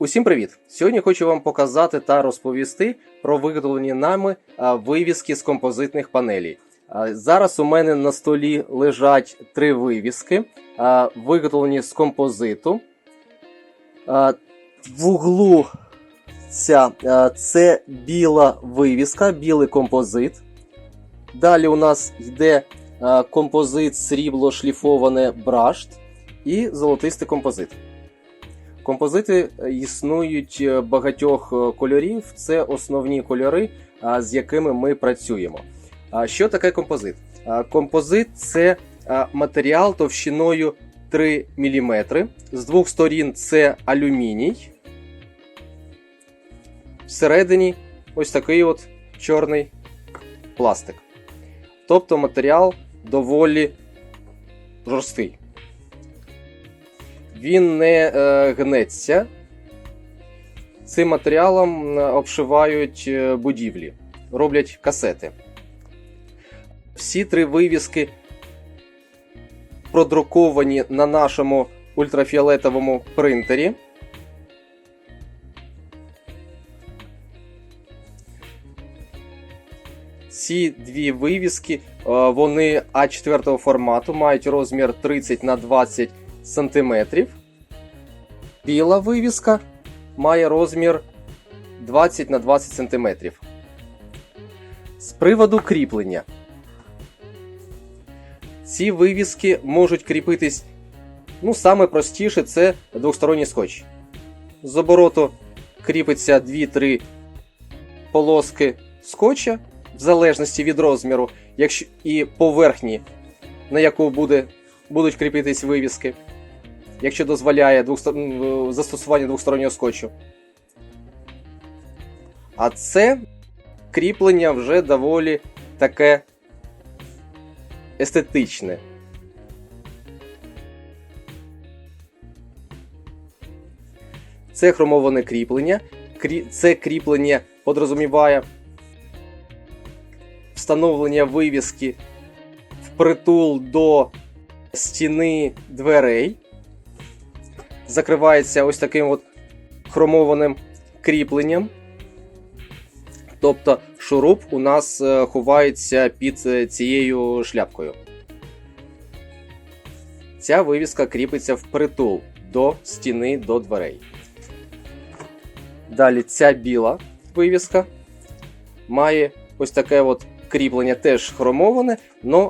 Усім привіт! Сьогодні хочу вам показати та розповісти про виготовлені нами вивіски з композитних панелей. Зараз у мене на столі лежать три вивіски, виготовлені з композиту. В углу ця, це біла вивіска, білий композит. Далі у нас йде композит срібло шліфоване брашт і золотистий композит. Композити е, існують е, багатьох е, кольорів. Це основні кольори, з якими ми працюємо. Що таке композит? Композит це матеріал товщиною 3 мм. З двох сторін це алюміній. Всередині ось такий от чорний пластик. Тобто матеріал доволі жорсткий він не е, гнеться. Цим матеріалом е, обшивають е, будівлі, роблять касети. Всі три вивіски продруковані на нашому ультрафіолетовому принтері. Ці дві вивіски вони А4 формату, мають розмір 30 на 20 сантиметрів. Біла вивіска має розмір 20 на 20 сантиметрів. З приводу кріплення. Ці вивіски можуть кріпитись. Ну, саме простіше це двосторонній скотч. З обороту кріпиться 2-3 полоски скотча, в залежності від розміру, якщо і поверхні, на яку буде, будуть кріпитись вивіски якщо дозволяє застосування двостороннього скотчу. А це кріплення вже доволі таке естетичне. Це хромоване кріплення. Крі... Це кріплення подрозуміває встановлення вивіски впритул до стіни дверей закривається ось таким от хромованим кріпленням. Тобто шуруп у нас е, ховається під е, цією шляпкою. Ця вивіска кріпиться впритул до стіни до дверей. Далі ця біла вивіска має ось таке от кріплення теж хромоване,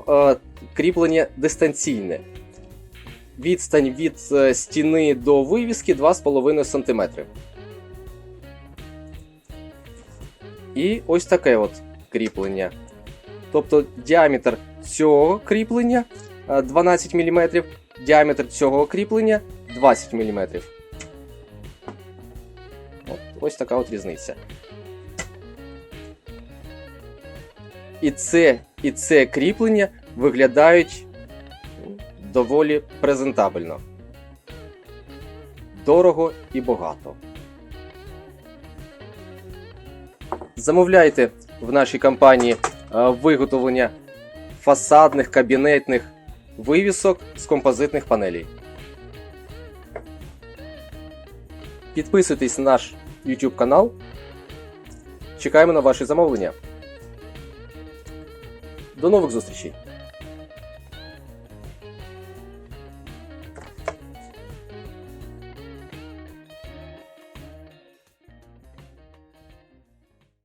але кріплення дистанційне відстань від е, стіни до вивіски 2,5 см. І ось таке от кріплення. Тобто діаметр цього кріплення е, 12 мм, діаметр цього кріплення 20 мм. От, ось така от різниця. І це, і це кріплення виглядають доволі презентабельно. Дорого і багато. Замовляйте в нашій компанії е, виготовлення фасадних кабінетних вивісок з композитних панелей. Підписуйтесь на наш YouTube канал. Чекаємо на ваші замовлення. До нових зустрічей!